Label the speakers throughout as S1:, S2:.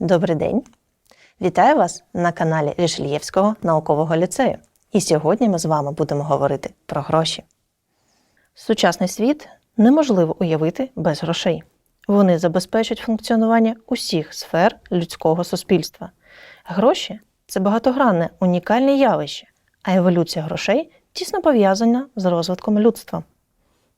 S1: Добрий день! Вітаю вас на каналі Рішельєвського наукового ліцею. І сьогодні ми з вами будемо говорити про гроші. Сучасний світ неможливо уявити без грошей. Вони забезпечують функціонування усіх сфер людського суспільства. Гроші це багатогранне унікальне явище, а еволюція грошей тісно пов'язана з розвитком людства.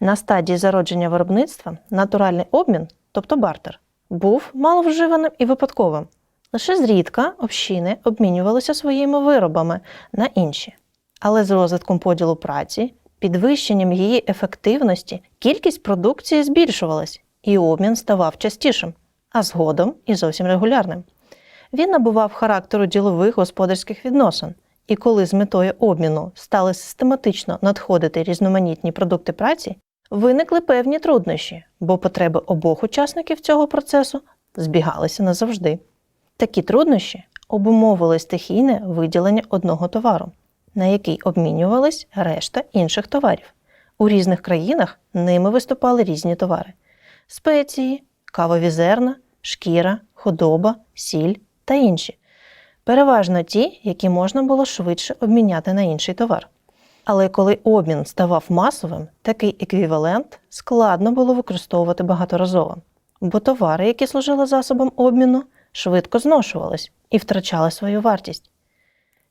S1: На стадії зародження виробництва натуральний обмін, тобто бартер, був маловживаним і випадковим. Лише зрідка общини обмінювалися своїми виробами на інші. Але з розвитком поділу праці, підвищенням її ефективності, кількість продукції збільшувалась, і обмін ставав частішим, а згодом і зовсім регулярним. Він набував характеру ділових господарських відносин, і коли з метою обміну стали систематично надходити різноманітні продукти праці, виникли певні труднощі, бо потреби обох учасників цього процесу збігалися назавжди. Такі труднощі обумовили стихійне виділення одного товару, на який обмінювались решта інших товарів. У різних країнах ними виступали різні товари: спеції, кавові зерна, шкіра, худоба, сіль та інші. Переважно ті, які можна було швидше обміняти на інший товар. Але коли обмін ставав масовим, такий еквівалент складно було використовувати багаторазово, бо товари, які служили засобом обміну, швидко зношувались і втрачали свою вартість.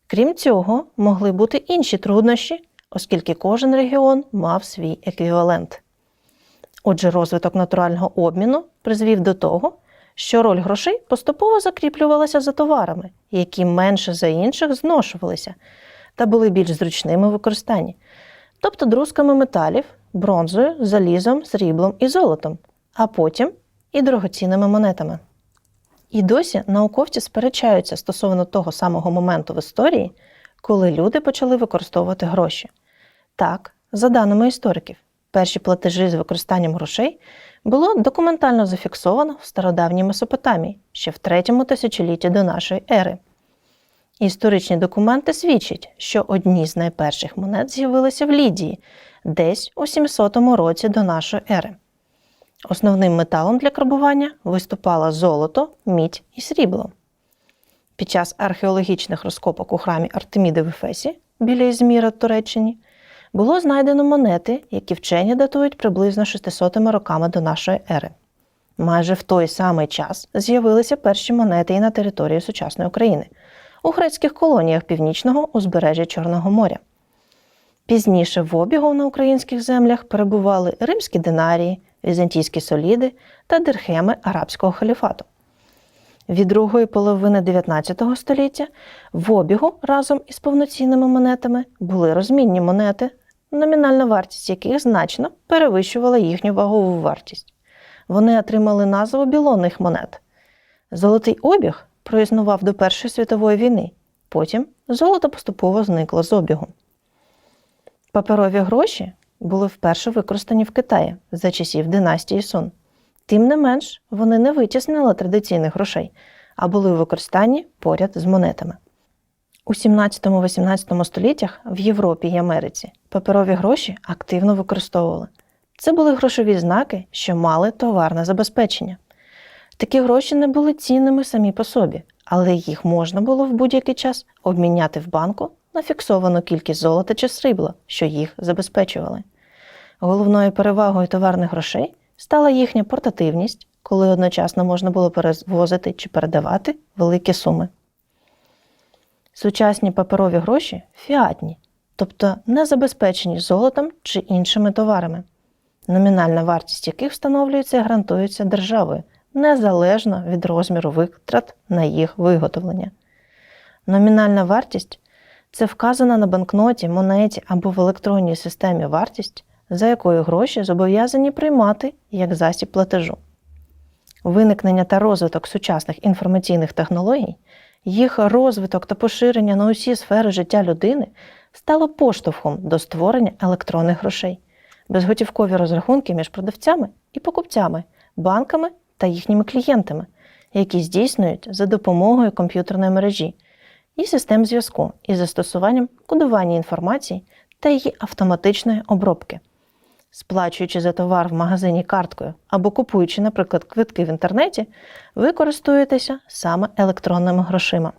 S1: Крім цього, могли бути інші труднощі, оскільки кожен регіон мав свій еквівалент. Отже, розвиток натурального обміну призвів до того, що роль грошей поступово закріплювалася за товарами, які менше за інших зношувалися та були більш зручними в використанні, тобто друзками металів, бронзою, залізом, сріблом і золотом, а потім і дорогоцінними монетами. І досі науковці сперечаються стосовно того самого моменту в історії, коли люди почали використовувати гроші. Так, за даними істориків, перші платежі з використанням грошей було документально зафіксовано в стародавній Месопотамії ще в третьому тисячолітті до нашої ери. Історичні документи свідчать, що одні з найперших монет з'явилися в Лідії десь у 700 році до нашої ери. Основним металом для карбування виступало золото, мідь і срібло. Під час археологічних розкопок у храмі Артеміди в Ефесі біля Ізміра Туреччині було знайдено монети, які вчені датують приблизно 600 роками до нашої ери. Майже в той самий час з'явилися перші монети і на території сучасної України у грецьких колоніях північного узбережжя Чорного моря. Пізніше в обігу на українських землях перебували римські динарії, візантійські соліди та дирхеми арабського халіфату. Від другої половини 19 століття в обігу разом із повноцінними монетами були розмінні монети, номінальна вартість яких значно перевищувала їхню вагову вартість. Вони отримали назву білонних монет. Золотий обіг проіснував до Першої світової війни, потім золото поступово зникло з обігу. Паперові гроші були вперше використані в Китаї за часів династії Сун. Тим не менш, вони не витіснили традиційних грошей, а були в використанні поряд з монетами. У 17-18 століттях в Європі і Америці паперові гроші активно використовували. Це були грошові знаки, що мали товарне забезпечення. Такі гроші не були цінними самі по собі, але їх можна було в будь-який час обміняти в банку на фіксовану кількість золота чи срібла, що їх забезпечували. Головною перевагою товарних грошей стала їхня портативність, коли одночасно можна було перевозити чи передавати великі суми. Сучасні паперові гроші фіатні, тобто не забезпечені золотом чи іншими товарами, номінальна вартість яких встановлюється і гарантується державою незалежно від розміру витрат на їх виготовлення. Номінальна вартість це вказана на банкноті, монеті або в електронній системі вартість, за якою гроші зобов'язані приймати як засіб платежу. Виникнення та розвиток сучасних інформаційних технологій, їх розвиток та поширення на усі сфери життя людини стало поштовхом до створення електронних грошей, безготівкові розрахунки між продавцями і покупцями, банками та їхніми клієнтами, які здійснюють за допомогою комп'ютерної мережі і систем зв'язку із застосуванням кодування інформації та її автоматичної обробки. Сплачуючи за товар в магазині карткою або купуючи, наприклад, квитки в інтернеті, ви користуєтеся саме електронними грошима.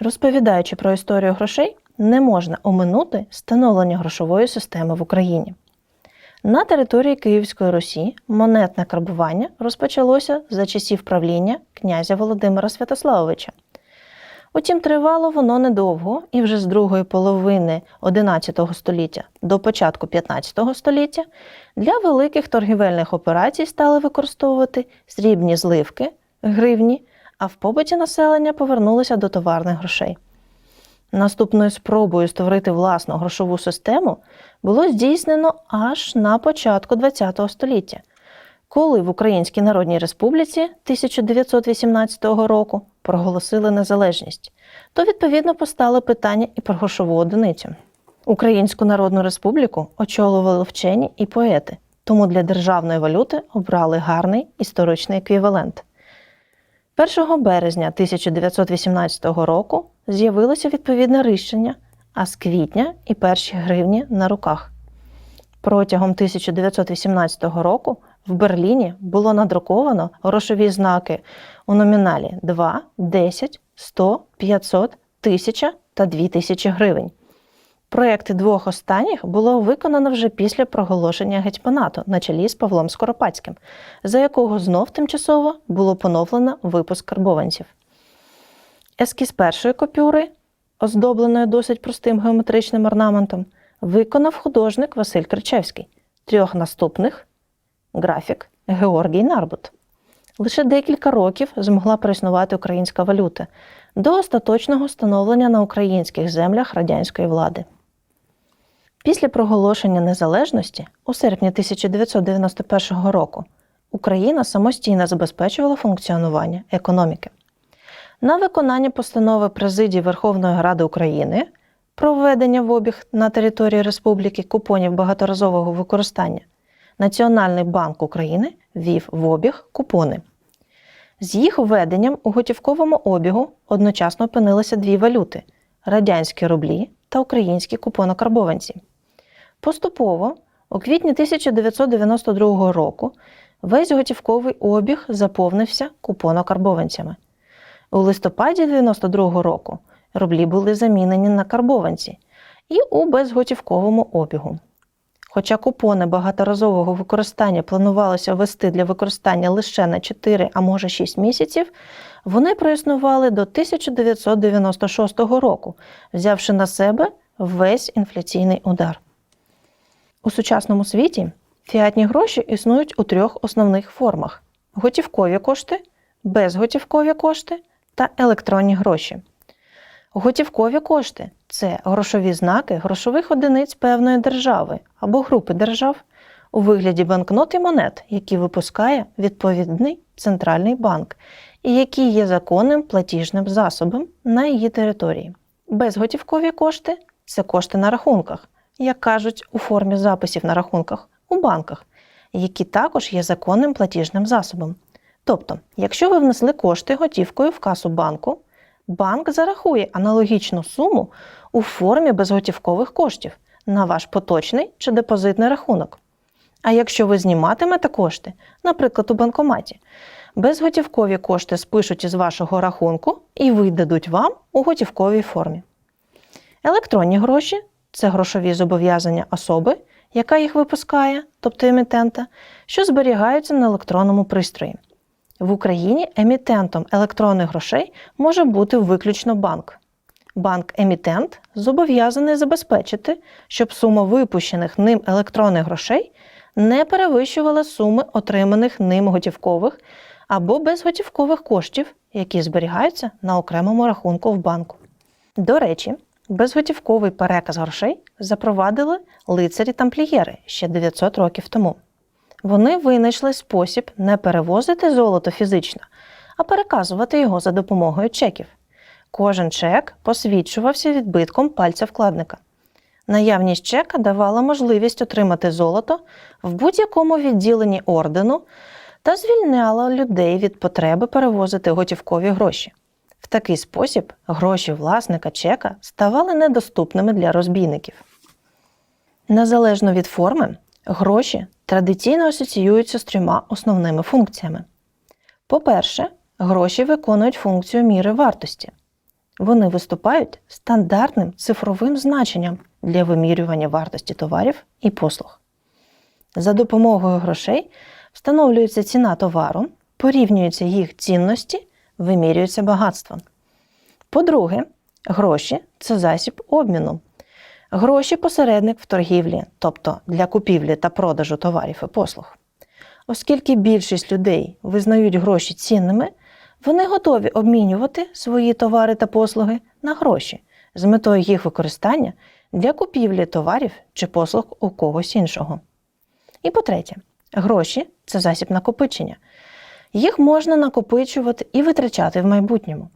S1: Розповідаючи про історію грошей, не можна оминути становлення грошової системи в Україні. На території Київської Русі монетне карбування розпочалося за часів правління князя Володимира Святославовича. Утім, тривало воно недовго, і вже з другої половини XI століття до початку XV століття для великих торгівельних операцій стали використовувати срібні зливки, гривні, а в побуті населення повернулися до товарних грошей. Наступною спробою створити власну грошову систему було здійснено аж на початку ХХ століття, коли в Українській Народній Республіці 1918 року проголосили незалежність, то відповідно постало питання і про грошову одиницю. Українську Народну Республіку очолювали вчені і поети, тому для державної валюти обрали гарний історичний еквівалент. 1 березня 1918 року з'явилося відповідне рішення, а з квітня і перші гривні на руках. Протягом 1918 року в Берліні було надруковано грошові знаки у номіналі 2, 10, 100, 500, 1000 та 2000 гривень. Проекти двох останніх було виконано вже після проголошення гетьманату на чолі з Павлом Скоропадським, за якого знов тимчасово було поновлено випуск карбованців. Ескіз першої копюри, оздобленої досить простим геометричним орнаментом, виконав художник Василь Кричевський. Трьох наступних графік Георгій Нарбут. Лише декілька років змогла проіснувати українська валюта до остаточного встановлення на українських землях радянської влади. Після проголошення незалежності у серпні 1991 року Україна самостійно забезпечувала функціонування економіки. На виконання постанови Президії Верховної Ради України про введення в обіг на території республіки купонів багаторазового використання Національний банк України ввів в обіг купони. З їх введенням у готівковому обігу одночасно опинилися дві валюти радянські рублі та українські купонокарбованці. Поступово, у квітні 1992 року, весь готівковий обіг заповнився купонокарбованцями. У листопаді 1992 року рублі були замінені на карбованці і у безготівковому обігу. Хоча купони багаторазового використання планувалося ввести для використання лише на 4, а може 6 місяців, вони проіснували до 1996 року, взявши на себе весь інфляційний удар. У сучасному світі фіатні гроші існують у трьох основних формах: готівкові кошти, безготівкові кошти та електронні гроші. Готівкові кошти це грошові знаки грошових одиниць певної держави або групи держав у вигляді банкнот і монет, які випускає відповідний центральний банк, і які є законним платіжним засобом на її території. Безготівкові кошти це кошти на рахунках, як кажуть, у формі записів на рахунках у банках, які також є законним платіжним засобом. Тобто, якщо ви внесли кошти готівкою в касу банку, банк зарахує аналогічну суму у формі безготівкових коштів на ваш поточний чи депозитний рахунок. А якщо ви зніматимете кошти, наприклад, у банкоматі, безготівкові кошти спишуть із вашого рахунку і видадуть вам у готівковій формі. Електронні гроші це грошові зобов'язання особи, яка їх випускає, тобто емітента, що зберігаються на електронному пристрої. В Україні емітентом електронних грошей може бути виключно банк. Банк-емітент зобов'язаний забезпечити, щоб сума випущених ним електронних грошей не перевищувала суми отриманих ним готівкових або безготівкових коштів, які зберігаються на окремому рахунку в банку. До речі, безготівковий переказ грошей запровадили лицарі тамплієри ще 900 років тому. Вони винайшли спосіб не перевозити золото фізично, а переказувати його за допомогою чеків. Кожен чек посвідчувався відбитком пальця вкладника. Наявність чека давала можливість отримати золото в будь-якому відділенні ордену та звільняла людей від потреби перевозити готівкові гроші. В такий спосіб гроші власника чека ставали недоступними для розбійників. Незалежно від форми, гроші традиційно асоціюються з трьома основними функціями. По-перше, гроші виконують функцію міри вартості. Вони виступають стандартним цифровим значенням для вимірювання вартості товарів і послуг. За допомогою грошей встановлюється ціна товару, порівнюються їх цінності, вимірюється багатство. По-друге, гроші це засіб обміну. Гроші посередник в торгівлі, тобто для купівлі та продажу товарів і послуг. Оскільки більшість людей визнають гроші цінними, вони готові обмінювати свої товари та послуги на гроші з метою їх використання для купівлі товарів чи послуг у когось іншого. І по-третє, гроші це засіб накопичення. Їх можна накопичувати і витрачати в майбутньому.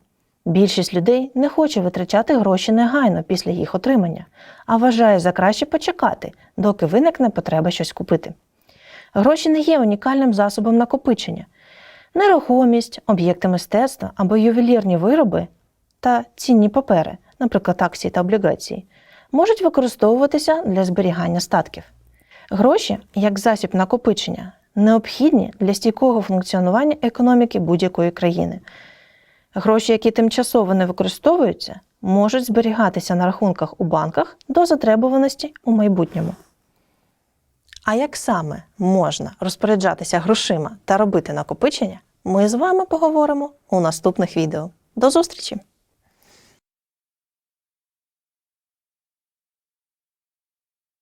S1: Більшість людей не хоче витрачати гроші негайно після їх отримання, а вважає за краще почекати, доки виникне потреба щось купити. Гроші не є унікальним засобом накопичення. Нерухомість, об'єкти мистецтва або ювелірні вироби та цінні папери, наприклад, акції та облігації, можуть використовуватися для зберігання статків. Гроші, як засіб накопичення, необхідні для стійкого функціонування економіки будь-якої країни. Гроші, які тимчасово не використовуються, можуть зберігатися на рахунках у банках до затребуваності у майбутньому. А як саме можна розпоряджатися грошима та робити накопичення, ми з вами поговоримо у наступних відео. До зустрічі!